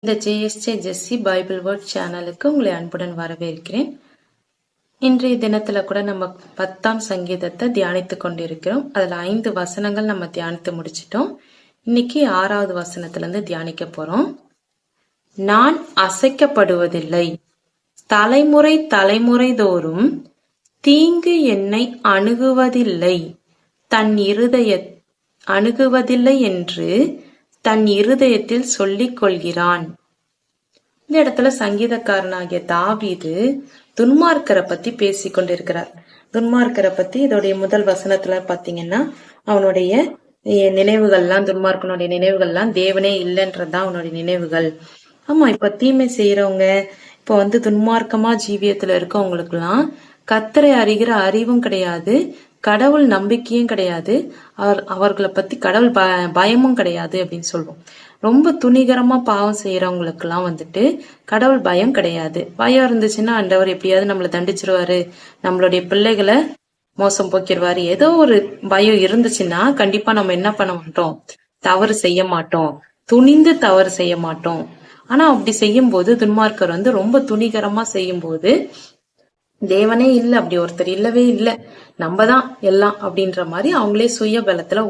இந்த ஜேஎஸ்ஜே ஜெஸ்ஸி Bible word சேனலுக்கு உங்களை அன்புடன் வரவேற்கிறேன். இன்றைய தினத்துல கூட நம்ம பத்தாம் சங்கீதத்தை தியானித்து கொண்டிருக்கிறோம். அதுல ஐந்து வசனங்கள் நம்ம தியானித்து முடிச்சிட்டோம். இன்னைக்கு ஆறாவது வசனத்துல இருந்து தியானிக்க போறோம். நான் அசைக்கப்படுவதில்லை. தலைமுறை தலைமுறை தோறும் தீங்கு என்னை அணுகுவதில்லை. தன் இருதய அணுகுவதில்லை என்று தன் இருதயத்தில் சொல்லிக் கொள்கிறான். இந்த இடத்துல சங்கீதக்காரனாகிய தாவீது துன்மார்க்கரை பத்தி பேசி கொண்டிருக்கிறார். துன்மார்க்கரை பத்தி இதோடைய முதல் வசனத்துல பாத்தீங்கன்னா அவனுடைய நினைவுகள்லாம் துன்மார்க்கனுடைய நினைவுகள்லாம் தேவனே இல்லைன்றதுதான் அவனுடைய நினைவுகள். ஆமா இப்ப தீமை செய்யறவங்க இப்ப வந்து துன்மார்க்கமா ஜீவியத்துல இருக்கவங்களுக்குலாம் கத்தரை அறிகிற அறிவும் கிடையாது கடவுள் நம்பிக்கையும் கிடையாது. அவர் அவர்களை பத்தி கடவுள் ப பயமும் கிடையாது அப்படின்னு சொல்லுவோம் ரொம்ப துணிகரமா பாவம் செய்யறவங்களுக்கெல்லாம் வந்துட்டு கடவுள் பயம் கிடையாது. பயம் இருந்துச்சுன்னா ஆண்டவர் எப்படியாவது நம்மளை தண்டிச்சிருவாரு. நம்மளுடைய பிள்ளைகளை மோசம் போக்கிடுவாரு ஏதோ ஒரு பயம் இருந்துச்சுன்னா கண்டிப்பா நம்ம என்ன பண்ண மாட்டோம்? தவறு செய்ய மாட்டோம். துணிந்து தவறு செய்ய மாட்டோம். ஆனா அப்படி செய்யும் போது துன்மார்க்கர் வந்து ரொம்ப துணிகரமா செய்யும் போது தேவனே இல்ல அப்படி ஒருத்தர் இல்லவே இல்ல. நம்ம தான் எல்லாம் அப்படின்ற மாதிரி அவங்களே சுய பலத்துல